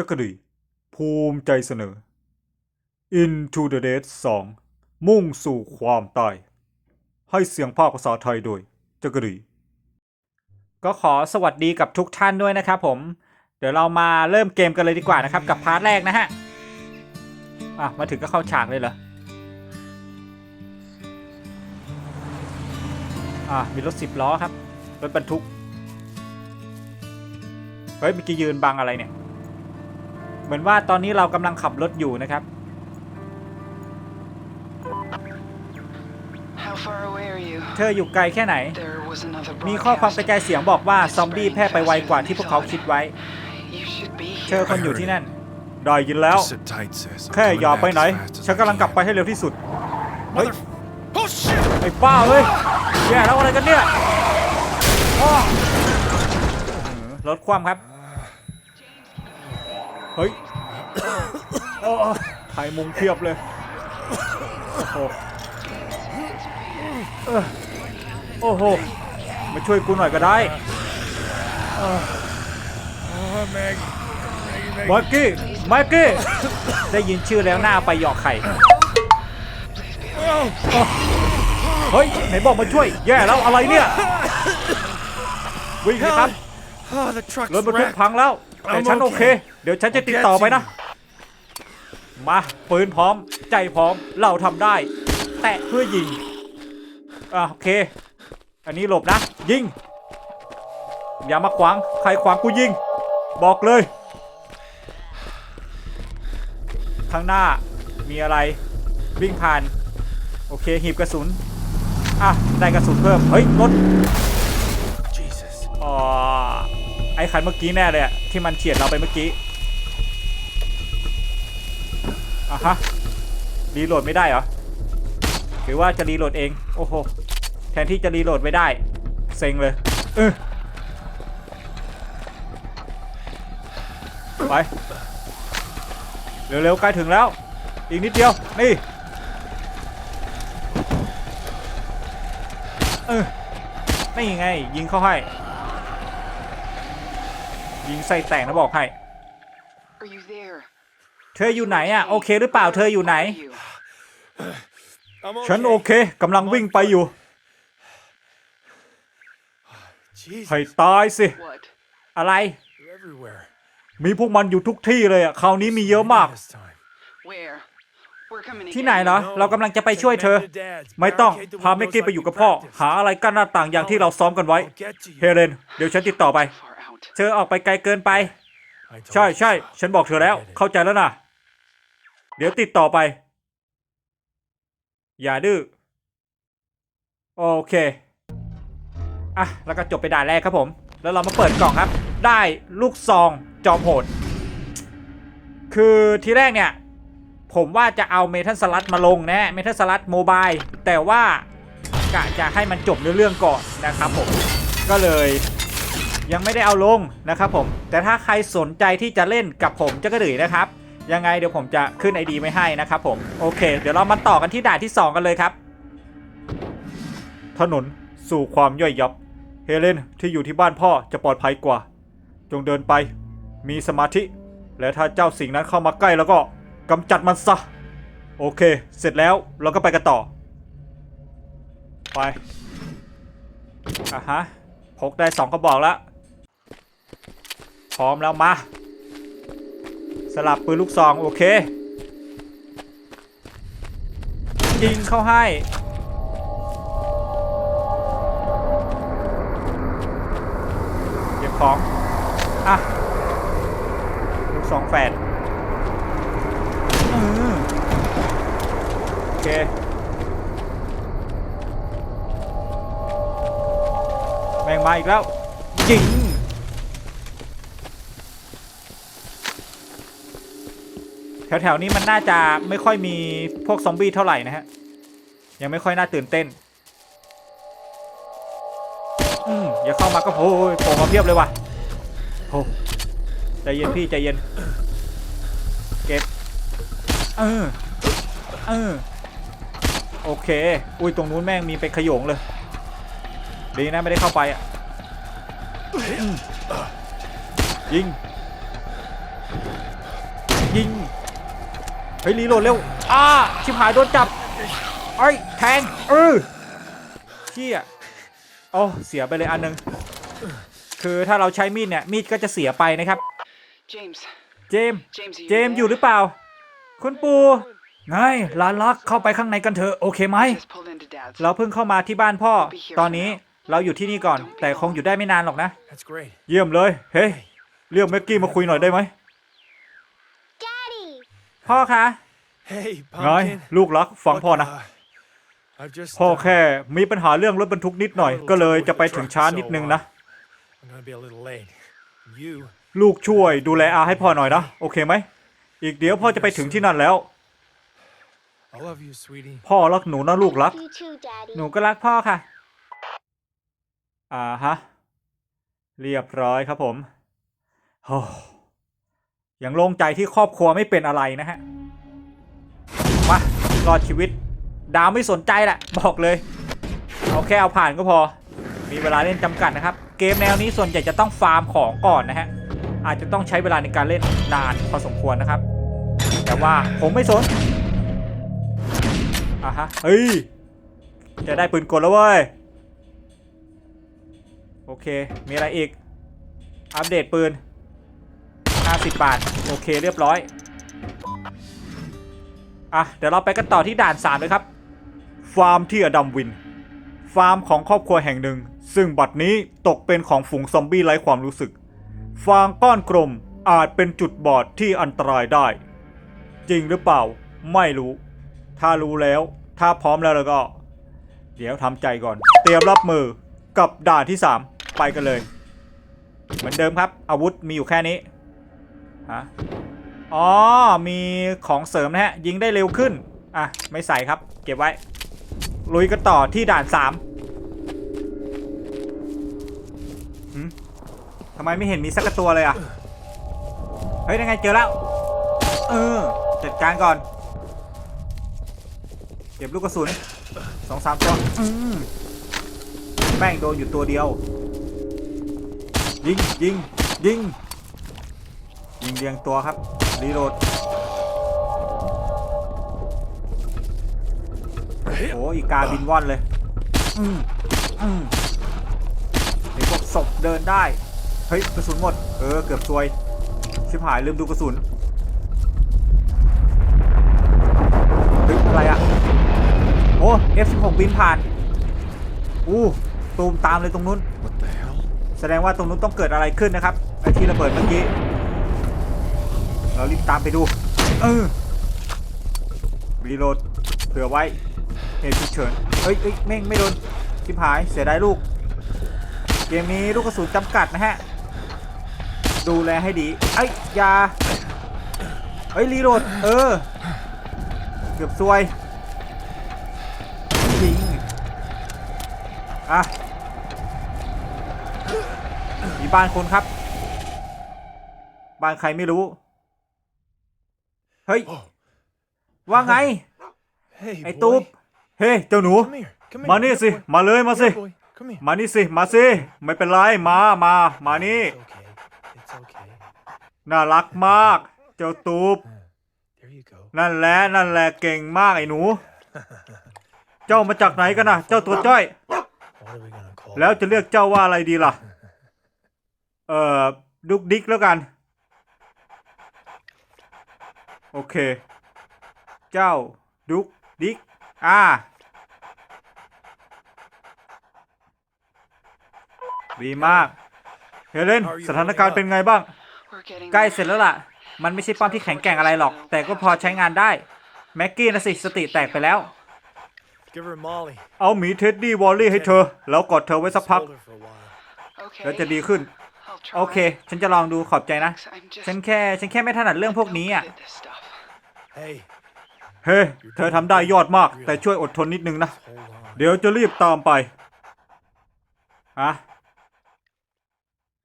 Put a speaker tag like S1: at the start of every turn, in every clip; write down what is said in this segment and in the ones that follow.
S1: จักรี ภูมิใจเสนอ Into the Dead 2 มุ่งสู่ความตาย ให้เสียงภาคภาษาไทยโดยจักรี
S2: ก็ขอสวัสดีกับทุกท่านด้วยนะครับผม เดี๋ยวเรามาเริ่มเกมกันเลยดีกว่านะครับ กับพาร์ทแรกนะฮะ อะ มาถึงก็เข้าฉากเลยเหรอ อะ มีรถสิบล้อครับ รถบรรทุก เฮ้ยเมื่อกี้ยืนบังอะไรเนี่ย เหมือนว่าตอนนี้เรากำลังขับรถอยู่นะครับ
S3: How far away are you?
S2: เธออยู่ไกลแค่ไหน
S3: There was another
S2: มีข้อความกระจาย
S3: broadcast.
S2: เสียงบอกว่า ซอมบี้แพร่ไปไวกว่าที่พวกเขาคิดไว้
S3: You should be
S2: เธอ
S3: here.
S2: คนอยู่ที่นั่น
S1: ได้ยินแล้ว
S4: Just sit tight, sis. I'm
S1: แค่
S4: coming
S1: อย่า
S4: back
S1: ไปไหน
S4: as fast as
S1: ฉัน
S4: I
S1: กำลังกลับ
S4: can.
S1: ไปให้เร็วที่สุด เฮ้ย
S4: Oh shit!
S1: ไอ้ป้าเฮ้ยแย่แล้วอะไรกันเนี่ยอ้อ
S2: รถคว่ำครับ
S1: เฮ้ยโอ้ไทยมุงเพียบเลย โอ้โหเออโอ้โห มาช่วยกูหน่อยก็ได้
S4: Oh, Maggie. Maggie,
S1: มา
S4: Maggie.
S1: กี้มากี้
S2: ได้ยินชื่อแล้วหน้าไปหยอกไข่
S1: เฮ้ย ไหนบอกมาช่วย แย่แล้วอะไรเนี่ย วิ่งเลยครับ
S4: Oh, the truck's
S1: รถบรรทุก
S4: wrecked.
S1: พังแล้ว แต่ฉัน
S4: I'm
S1: โอ
S4: okay.
S1: เค เดี๋ยวฉันจะติดต่อไปนะ มาปืนพร้อม ใจพร้อมเราทำได้ แตะเพื่อยิงอะโอเค อันนี้หลบนะ ยิง อย่ามาขวาง ใครขวางกูยิง บอกเลย ข้างหน้ามีอะไร วิ่งผ่าน โอเคหีบกระสุน อะ ได้กระสุนเพิ่ม เฮ้ยรถ
S4: Jesus.
S1: อ๋อไอ้คันเมื่อกี้แน่เลยอะที่มันเฉียดเราไปเมื่อกี้อะฮะรีโหลดไม่ได้เหรอหรือว่าจะรีโหลดเองโอ้โหแทนที่จะรีโหลดไม่ได้ เซ็งเลยเออไปเร็วๆใกล้ถึงแล้ว อีกนิดเดียวนี่เออนี่ไงยิงเข้าให้ ยิงใส่แตกนะบอกให้
S3: Are you there?
S2: เธออยู่ไหนอะโอเคหรือเปล่าเธออยู่ไหน
S3: Are you?
S4: I'm
S1: ฉันโอเคกำลังวิ่งไปอยู่
S4: Jesus.
S1: ให้ตายสิ
S3: What?
S2: อะไร
S4: They're everywhere.
S1: มีพวกมันอยู่ทุกที่เลยอะคราวนี้มีเยอะมาก
S4: This time.
S3: Where? We're coming to
S2: ที่
S3: get
S2: ไหน
S3: you.
S2: เหรอ เรากำลังจะไปช่วยเธอ
S4: Take Maggie to Dad's.
S1: ไม่ต้อง
S4: Barricade the
S1: พาเมก
S4: windows
S1: กี้ไป
S4: like
S1: อยู่
S4: we
S1: กับพ่อ
S4: practiced.
S1: หาอะไรกั้นหน้าต่างอย่างที่เราซ้อมกันไว้
S4: I'll get to you.
S1: เฮเลน เดี๋ยวฉันติดต่อไป
S3: Far out.
S2: เธอออกไปไกลเกินไป
S4: I told
S1: ใช่
S4: you
S1: ใช่
S4: so.
S1: ฉันบอกเธอแล้ว เข้าใจแล้วนะ เดี๋ยวติดต่อไป อย่าดื้อ โอเค
S2: อะ แล้วก็จบไปด่านแรกครับผม แล้วเรามาเปิดกล่องครับ ได้ลูกซองจอมโหด คือทีแรกเนี่ย ผมว่าจะเอาเมทัลสลัดมาลงนะเมทัลสลัดโมบายแต่ว่ากะจะให้มันจบเรื่องก่อนนะครับผม ก็เลย ยังไม่ได้เอาลงนะครับผม แต่ถ้าใครสนใจที่จะเล่นกับผมจะกระดือนะครับ ยังไงเดี๋ยวผมจะขึ้นไอดีไม่ให้นะครับผมโอเค เดี๋ยวเรามาต่อกันที่ด่านที่ 2 กันเลยครับ
S1: ถนนสู่ความย่อยยับ เฮเลนที่อยู่ที่บ้านพ่อจะปลอดภัยกว่า จงเดินไป มีสมาธิ และถ้าเจ้าสิ่งนั้นเข้ามาใกล้แล้วก็กำจัดมันซะ โอเค เสร็จแล้วเราก็ไปกันต่อ ไป
S2: อะฮะพกได้สองกระบอกแล้ว ร้อมแล้วมา สลับปืนลูกซองโอเค ยิงเข้าให้เก็บของ อะ ลูกซองแฝดโอเคแม่งมาอีกแล้วยิง แถวๆนี้มันน่าจะไม่ค่อยมีพวกซอมบี้เท่าไหร่นะฮะ ยังไม่ค่อยน่าตื่นเต้นอืมอย่าเข้ามาก็โอ้ยโผล่มาเพียบเลยว่ะโอ้ใจเย็นพี่ใจเย็น เก็บ เออ เออ โอเค อุ้ยตรงนู้นแม่งมีเป็นขยงเลย ดีนะไม่ได้เข้าไปอะยิง เฮ้ยรีโหลดเร็วอ้าชิบหายโดนจับเอ้ยแทงเออเชี่ยโอ้เสียไปเลยอันหนึงคือถ้าเราใช้มีดเนี่ยมีดก็จะเสียไปนะครับ
S3: James.
S2: เจมส์
S3: James, are you
S2: เจมส์
S3: there?
S2: อยู่หรือเปล่า คุณปูไงหลานรักเข้าไปข้างในกันเถอะโอเคไหม
S3: Just pulled into Dad's.
S2: เราเพิ่งเข้ามาที่บ้านพ่อ ตอนนี้เราอยู่ที่นี่ก่อน แต่คงอยู่ได้ไม่นานหรอกนะ
S4: That's great.
S1: เยี่ยมเลย เฮ้ยเรียกแม็กกี้มาคุยหน่อยได้ไหม
S2: พ่อคะ
S4: Hey,
S1: ไง
S4: pumpkin.
S1: ลูกรักฟังพ่อนะ
S4: What the- I've just.
S1: พ่อ
S4: uh,
S1: แค่มีปัญหาเรื่องรถบรรทุกนิดหน่อย ก็เลยจะไปถึงช้านิดนึงนะ
S4: I'm gonna be a little late. You.
S1: ลูกช่วยดูแลอาให้พ่อหน่อยนะ โอเคไหม อีกเดี๋ยวพ่อจะไปถึงที่นั่นแล้ว
S4: I love you, sweetie.
S1: พ่อรักหนูนะลูกรัก
S5: You too, Daddy.
S2: หนูก็รักพ่อค่ะ
S1: อ่าฮะ เรียบร้อยครับผมโอ้ อ
S2: ยังโล่งใจที่ครอบครัวไม่เป็นอะไรนะฮะมารอดชีวิต ดาวไม่สนใจแหละบอกเลย เอาแค่เอาผ่านก็พอ มีเวลาเล่นจำกัดนะครับ เกมแนวนี้ส่วนใหญ่จะต้องฟาร์มของก่อนนะฮะ อาจจะต้องใช้เวลาในการเล่นนานพอสมควรนะครับ แต่ว่าผมไม่สนอะฮะ
S1: เฮ้ย
S2: จะได้ปืนกลแล้วเว้ย โอเค มีอะไรอีก อัปเดตปืน 50 บาท โอเคเรียบร้อย อะ เดี๋ยวเราไปกันต่อที่ด่าน 3 เลยครับ
S1: ฟาร์มที่อดัมวิน ฟาร์มของครอบครัวแห่งหนึ่ง ซึ่งบัดนี้ตกเป็นของฝูงซอมบี้ไร้ความรู้สึก ฟางก้อนกลมอาจเป็นจุดบอดที่อันตรายได้ จริงหรือเปล่า ไม่รู้ ถ้ารู้แล้ว ถ้าพร้อมแล้วแล้วก็ เดี๋ยวทำใจก่อน เตรียมรับมือกับด่านที่ 3 ไปกันเลย
S2: เหมือนเดิมครับ อาวุธมีอยู่แค่นี้ ฮะอ๋อ มีของเสริมนะฮะ ยิงได้เร็วขึ้น อะ ไม่ใส่ครับ เก็บไว้ ลุยกันต่อที่ด่าน3ทำไมไม่เห็นมีสักตัวเลยอะ เฮ้ยยังไงเจอแล้ว เออ จัดการก่อน เก็บลูกกระสุนสองสามตัวแม่งโดนอยู่ตัวเดียว ยิงยิงยิง ยิงเรียงตัวครับ รีโหลด โอ้อีกาบินว่อนเลย อืมอืมไอพวกศพเดินได้ เฮ้ย กระสุนหมด เออ เกือบซวย ชิบหายลืมดูกระสุนเฮ้ยอะไรอะโอ้ F16 บินผ่าน อู้ตูมตามเลยตรงนู้น
S4: What the hell?
S2: แสดงว่าตรงนู้นต้องเกิดอะไรขึ้นนะครับไอที่ระเบิดเมื่อกี้ เรารีบตามไปดู เออรีโหลดเผื่อไว้เหตุฉุกเฉินเอ้ยเอ้ยแม่งไม่โดนชิบหายเสียดายลูก เกมนี้ลูกกระสุนจำกัดนะฮะ ดูแลให้ดี เอ้ยยาเอ้ยรีโหลด เออ เกือบซวยยิงอะมีบ้านคนครับ บ้านใครไม่รู้ เฮ้ย
S4: Whoa.
S2: ว่าไง
S4: Hey,
S2: ไอ้
S4: boy.
S2: ตุ๊บ
S1: เฮ้ยเจ้าหนู
S4: Come here. Come here.
S1: มานี่สิ
S4: Good boy.
S1: มาเลยมาสิ
S4: Good boy. Come here.
S1: มานี่สิ มาสิ ไม่เป็นไร มา มา มานี่
S4: It's okay. It's okay.
S1: น่ารักมาก เจ้าตูบ
S4: There you go.
S1: นั่นแหละ นั่นแหละ เก่งมากไอ้หนู เจ้ามาจากไหนกันนะเจ้าตัวจ้อย
S4: What are we gonna call
S1: แล้ว
S4: it?
S1: จะเรียกเจ้าว่าอะไรดีล่ะ เอ่อ ดุกดิกแล้วกัน โอเค เจ้า ดุกดิกอ่าดีมาก เฮเลน สถานการณ์เป็นไงบ้าง
S3: We're getting
S2: ใกล้
S3: there.
S2: เสร็จแล้วล่ะ มันไม่ใช่ป้อมที่แข็งแกร่งอะไรหรอก แต่ก็พอใช้งานได้ แม็กกี้นะสิ สติแตกไปแล้ว
S4: Give her Molly.
S1: เอาหมีเท็ดดี้วอลลี่ให้เธอ แล้วกอดเธอไว้สัก
S4: Just
S1: พัก
S4: hold her for a while.
S3: Okay.
S1: แล้วจะดีขึ้น
S3: I'll try.
S2: โอเค ฉันจะลองดูขอบใจนะ
S3: I'm just
S2: ฉันแค่ ฉันแค่ไม่ถนัดเรื่องพวกนี้อะ
S1: เฮ้เธอทำได้ยอดมาก แต่ช่วยอดทนนิดนึงนะ เดี๋ยวจะรีบตามไป
S2: อะ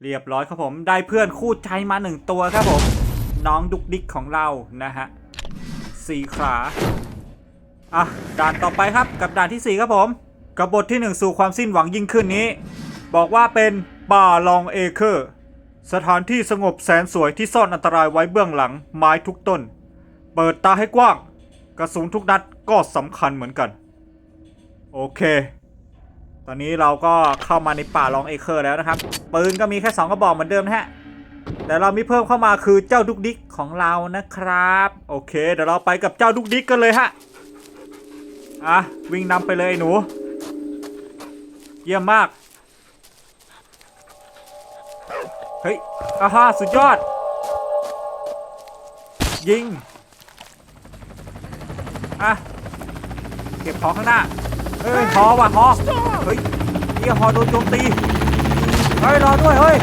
S2: เรียบร้อยครับผม ได้เพื่อนคู่ใจมาหนึ่งตัวครับผม น้องดุกดิกของเรานะฮะสี่ขาอะด่านต่อไปครับกับด่านที่สี่ครับผมกับบทที่หนึ่งสู่ความสิ้นหวังยิ่งขึ้นนี้ บอกว่าเป็นป่าลองเอเคอร์
S1: สถานที่สงบแสนสวยที่ซ่อนอันตรายไว้เบื้องหลังไม้ทุกต้น เปิดตาให้กว้าง กระสุนทุกนัดก็สำคัญเหมือนกัน โอเค
S2: ตอนนี้เราก็เข้ามาในป่าลองเอเคอร์แล้วนะครับ ปืนก็มีแค่ 2 กระบอกเหมือนเดิมนะฮะ แต่เรามีเพิ่มเข้ามาคือเจ้าดุกดิกของเรานะครับ
S1: โอเค เดี๋ยวเราไปกับเจ้าดุกดิกกันเลยฮะ
S2: อะ วิ่งนำไปเลยไอ้หนู เยี่ยมมาก เฮ้ยอาฮาสุดยอด ยิง อะเก็บของข้างหน้าเฮ้ยฮอว่ะฮอเฮ้ยเฮียฮอโดนโจมตีเฮ้ยรอด้วยเฮ้ย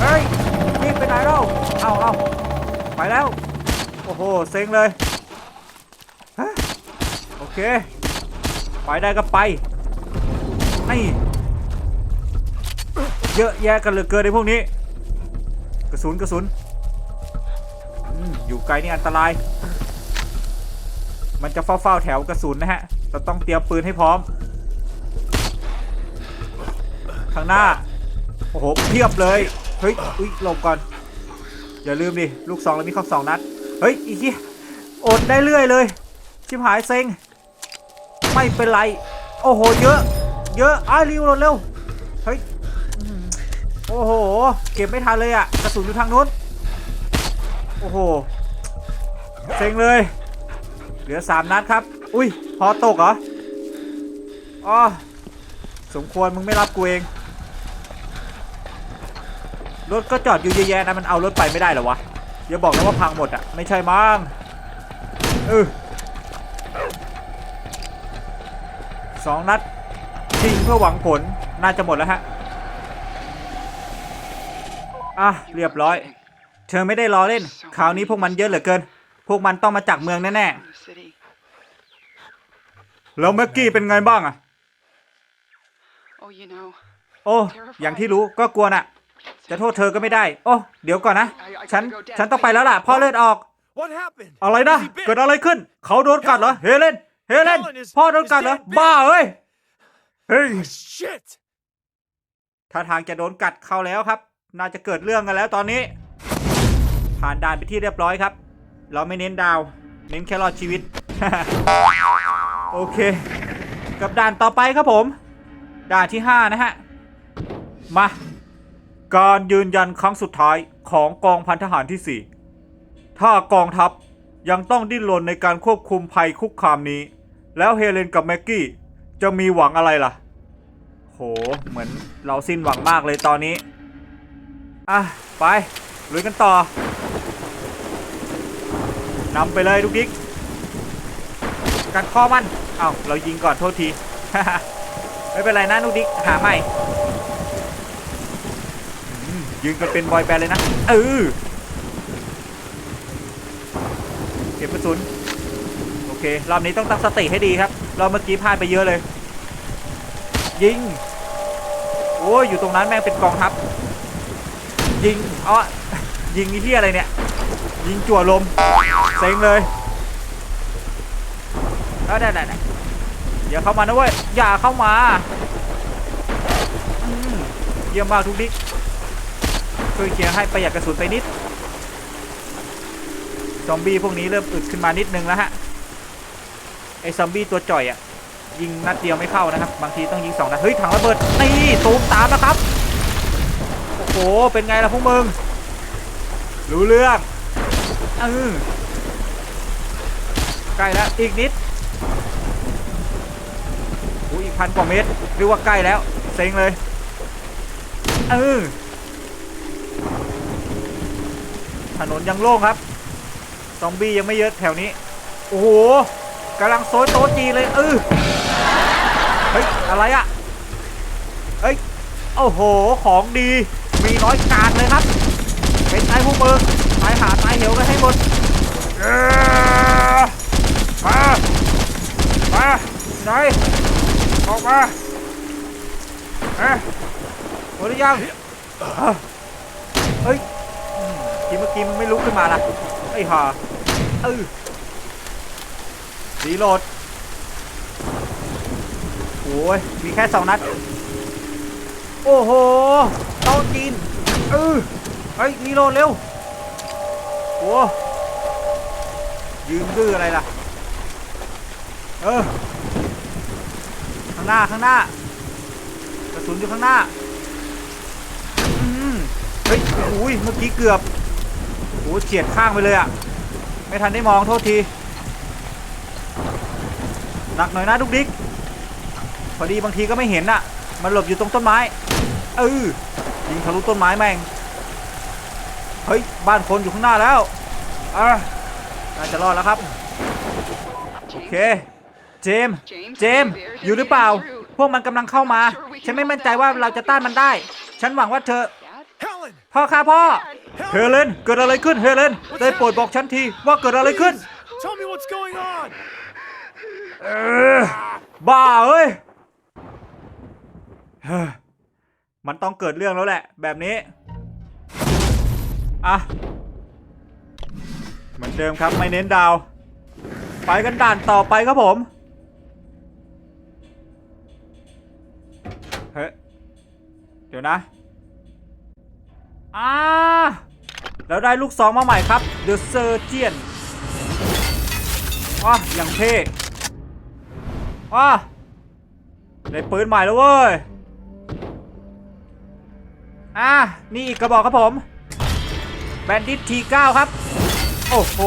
S2: เฮ้ยยิงไปไหนเล่าเอาเอาไปแล้วโอ้โหเซ็งเลยโอเคไปได้ก็ไปนี่เยอะแยะกันเหลือเกินในพวกนี้ กระสุนกระสุนอืมอยู่ไกลนี่อันตราย มันจะเฝ้าๆแถวกระสุนนะฮะ เราต้องเตรียมปืนให้พร้อม ข้างหน้า โอ้โหเพียบเลย เฮ้ย อุ้ยหลบก่อน อย่าลืมดิ ลูกสองแล้วมีข้อสองนัด เฮ้ย อีกทีอดได้เรื่อยเลย ชิบหายเซ็ง ไม่เป็นไร โอ้โห เยอะ เยอะอ้าริวเร็ว เฮ้ย โอ้โห เก็บไม่ทันเลยอะกระสุนอยู่ทางนู้น โอ้โห เซ็งเลย เหลือสามนัดครับ อุ้ยพอตกเหรออ๋อสมควรมึงไม่รับกูเอง รถก็จอดอยู่เยอะแยะนะมันเอารถไปไม่ได้หรอวะอย่าบอกนะว่าพังหมดอะไม่ใช่มั้งเออสองนัดยิงเพื่อหวังผลน่าจะหมดแล้วฮะ อะ เรียบร้อย เธอไม่ได้ล้อเล่น คราวนี้พวกมันเยอะเหลือเกิน พวกมันต้องมาจากเมืองแน่
S3: From the city.
S1: แล้วแม็กกี้เป็นไงบ้างอะ
S3: Oh, you know.
S2: ๆโอ้ อย่างที่รู้ก็กลัวน่ะ จะโทษเธอก็ไม่ได้ โอ้ เดี๋ยวก่อนนะ ฉัน ฉันต้องไปแล้วล่ะพ่อเลือดออก
S4: What happened?
S1: อะไรนะ
S4: Is he bit?
S1: เกิดอะไรขึ้น เขาโดนกัดเหรอ เฮเลน เฮเลน
S4: Helen is-
S1: พ่อโดนกัดเหรอ
S4: is dead.
S1: บ้าเอ้ย เฮ้ย
S4: Shit!
S2: ท่าทางจะโดนกัดเข้าแล้วครับ น่าจะเกิดเรื่องกันแล้วตอนนี้ ผ่านด่านไปที่เรียบร้อยครับ เราไม่เน้นดาว เน้นแค่รอดชีวิต โอเค กับด่านต่อไปครับผม ด่านที่ 5 นะฮะ มา
S1: การยืนยันครั้งสุดท้ายของกองพันทหารที่ 4 ถ้ากองทัพยังต้องดิ้นรนในการควบคุมภัยคุกคามนี้ แล้วเฮเลนกับแม็กกี้จะมีหวังอะไรล่ะ
S2: โห เหมือนเราสิ้นหวังมากเลยตอนนี้ อะ ไปลุยกันต่อนำไปเลยทุกดิก กัดคอมันเอ้าเรายิงก่อนโทษที ไม่เป็นไรนะนุดิกหาใหม่ยืนกันเป็นบอยแบนด์เลยนะเออเก็บกระสุนโอเค รอบนี้ต้องตั้งสติให้ดีครับ เราเมื่อกี้พลาดไปเยอะเลย ยิง โอ้ยอยู่ตรงนั้นแม่งเป็นกองทัพ ยิงอ๋อยิงไอ้ที่อะไรเนี่ย ยิงจั่วลม เซ็งเลย อได้ได้ได้อย่าเข้ามานะเว้ย อย่าเข้ามา เยี่ยมมากทุกดิกช่วยเคลียร์ให้ประหยัดกระสุนไปนิด ซอมบี้พวกนี้เริ่มอึดขึ้นมานิดนึงแล้วฮะ ไอซอมบี้ตัวจ่อยอะยิงนัดเดียวไม่เข้านะครับ บางทีต้องยิงสองนัด เฮ้ยถังระเบิด นี่ตูมตามนะครับ โอ้โห เป็นไงล่ะพวกมึง รู้เรื่องเออใกล้แล้วอีกนิด พันกว่าเมตรเรียกว่าใกล้แล้ว เซ็งเลย เออ ถนนยังโล่งครับ ซอมบี้ยังไม่เยอะแถวนี้ โอ้โหกำลังโซยโตจีเลย เออ เฮ้ย อะไรอะเฮ้ย โอ้โห ของดี มีน้อยกาดเลยครับ เป็นไงพวกมึงตายหาตายเหวกันให้หมดมา มา ไหน ออกมาเอ๊ะหมดหรือยังอะเฮ้ยทีเมื่อกี้มึงไม่ลุกขึ้นมาล่ะไอ้ห่าเออรีโหลดโอ้ยมีแค่สองนัด โอ้โหโต๊ะจีนเออเฮ้ยรีโหลดเร็วโอ้ยืนดื้ออะไรล่ะ เออางหน้าข้างหน้ากระสุนอยู่ข้างหน้าเฮ้ยโอ้ยเมื่อกี้เกือบโอ้โหเฉียดข้างไปเลยอะไม่ทันได้มองโทษทีหนักหน่อยนะดุกดิกพอดีบางทีก็ไม่เห็นอะมันหลบอยู่ตรงต้นไม้เออยิงทะลุต้นไม้แม่งเฮ้ยบ้านคนอยู่ข้างหน้าแล้วอะน่าจะรอดแล้วครับ โอเค เจมส์เจมส์อยู่หรือเปล่า พวกมันกำลังเข้ามา ฉันไม่มั่นใจว่าเราจะต้านมันได้ ฉันหวังว่าเธอ
S4: Helen!
S2: พ่อค่ะพ่อ เฮเลน เกิดอะไรขึ้น เฮเลน ได้โปรดบอกฉันทีว่าเกิดอะไรขึ้น
S4: Tell me what's going on!
S2: เออบ้าเอ้ยเฮ้ยมันต้องเกิดเรื่องแล้วแหละ แบบนี้ อะ เหมือนเดิมครับไม่เน้นดาว ไปกันด่านต่อไปครับผม เดี๋ยวนะอ่าแล้วได้ลูกสองมาใหม่ครับ The Surgeon ว้าอย่างเท่ว้าได้ปืนใหม่แล้วเว้ย อ่า นี่อีกกระบอกครับผม แบนดิตที9ครับ โอ้โห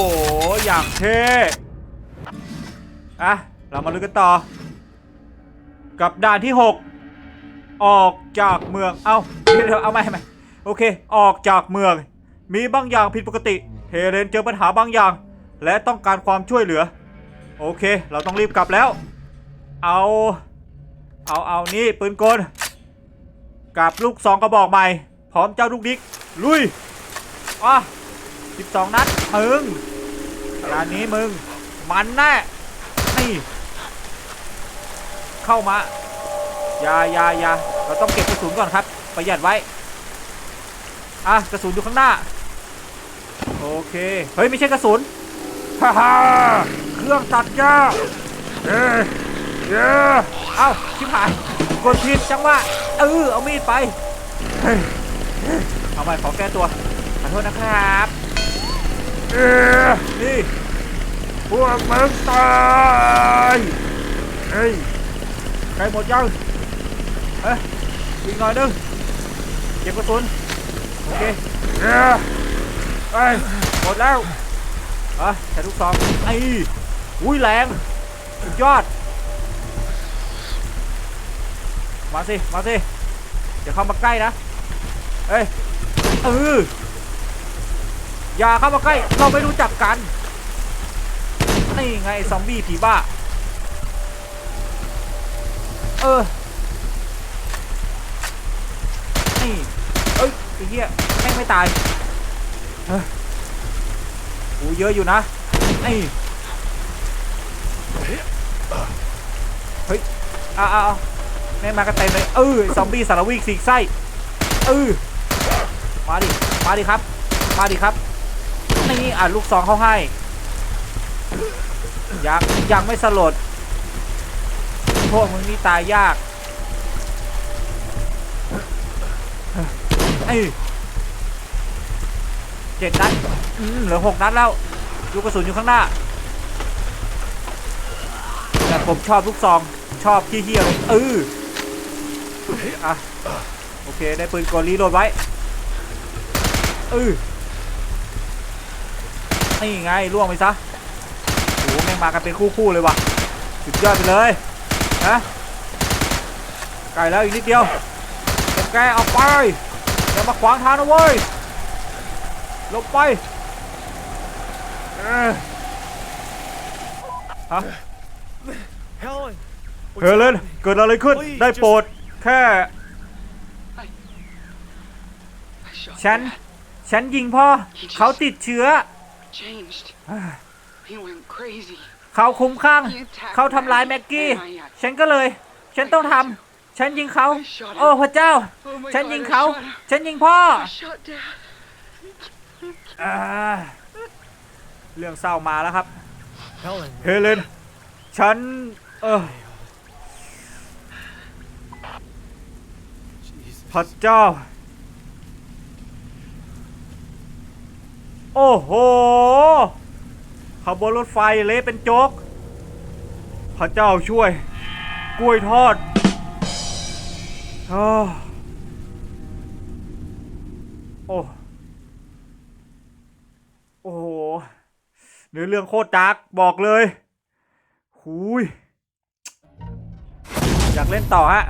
S2: อย่างเท่ อะ เรามาลุ้นกันต่อ กับด่านที่ 6 ออกจากเมือง เอาเดี๋ยวเอาไม่ไม่โอเค ออกจากเมือง มีบางอย่างผิดปกติ เฮเลนเจอปัญหาบางอย่าง และต้องการความช่วยเหลือ โอเค เราต้องรีบกลับแล้ว เอา เอา เอานี่ปืนกลกับลูกสองกระบอกใหม่ พร้อมเจ้าลูกดิก ลุยอะ12นัดมึงงานนี้มึง มันแน่นี่ เข้ามา อย่าอย่าอย่า เราต้องเก็บกระสุนก่อนครับ ประหยัดไว้ อะกระสุนอยู่ข้างหน้า โอเค เฮ้ย ไม่ใช่กระสุน ฮ่าฮ่าเครื่องตัดหญ้าเอ้ยเอ้ยเอ้าชิบหายกดผิดจังหวะเออเอามีดไป เฮ้ยเอาไปขอแก้ตัว ขอโทษนะครับ เออนี่ พวกมึงตายเฮ้ยใครหมดยังเฮ้ย อีกหน่อยนึงเก็บกระสุนโอเคเอ้ยหมดแล้วอะใช้ลูกซองไอ้อุ้ยแรงสุดยอด มาสิ มาสิอย่าเข้ามาใกล้นะเอ้ยเอออย่าเข้ามาใกล้ เราไม่รู้จักกัน นี่ไงซอมบี้ผีบ้า เออ นี่ เอ้ยไอ้เหี้ยแม่งไม่ตายเฮ้ยโอ้เยอะอยู่นะนี่เฮ้ยอาเอาเอาแม่งมากันเต็มเลยเออซอมบี้สารวิกสีกไส้เออมาดิมาดิครับมาดิครับนี่อะลูกซองเข้าให้ยังยังไม่สลดพวกมึงนี่ตายยาก เอ้ยเจ็ดนัดอืมเหลือหกนัดแล้วลูกกระสุนอยู่ข้างหน้า แต่ผมชอบลูกซองชอบขี้เหี้ยเลยเอออะโอเค ได้ปืนกลรีโหลดไว้เออนี่ไงล่วงไปซะโอ้โหแม่งมากันเป็นคู่ๆเลยว่ะสุดยอดไปเลยนะไกลแล้วอีกนิดเดียวเก็บแกออกไป อย่ามาขวางทางนะเว้ยลงไปเอ้ยฮะ
S4: Helen!
S1: เฮเลนเกิดอะไรขึ้น ได้โปรดแค่
S3: I shot
S2: ฉัน
S3: Dad.
S2: ฉันยิงพ่อ เขาติดเชื้อ
S3: Changed. He went crazy.
S2: เขาคุ้มข้าง
S3: He attacked
S2: เขาทำร้ายแม็กกี้
S3: and I had-
S2: ฉันก็เลย ฉันต้องทำ ฉันยิงเขา โอ้พระเจ้า
S3: Oh my
S2: ฉัน
S3: God,
S2: ยิง
S3: I
S2: เขา
S3: shot him.
S2: ฉันยิงพ่อ
S3: I shot Dad.
S2: อ่าเรื่องเศร้ามาแล้วครับ
S4: Helen!
S1: เฮเลน ฉัน เออ
S4: Jesus.
S1: พระเจ้า โอ้โหขขับบนรถไฟเละเป็นโจ๊ก พระเจ้าช่วย กล้วยทอด อ้โอ้โอ้โหเนื้อเรื่องโคตรดาร์กบอกเลยหุย
S2: อยากเล่นต่อฮะ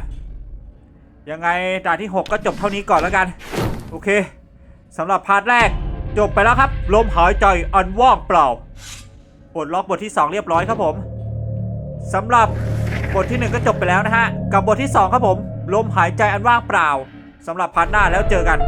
S2: ยังไงด่านที่ 6 ก็จบเท่านี้ก่อนแล้วกัน โอเคสำหรับพาร์ทแรกจบไปแล้วครับลมหายใจอันว่างเปล่าปลดล็อกบทที่ 2 เรียบร้อยครับผมสำหรับบทที่ 1 ก็จบไปแล้วนะฮะ กับบทที่ 2 ครับผม ลมหายใจอันว่างเปล่าสำหรับพาร์ทหน้าแล้วเจอกัน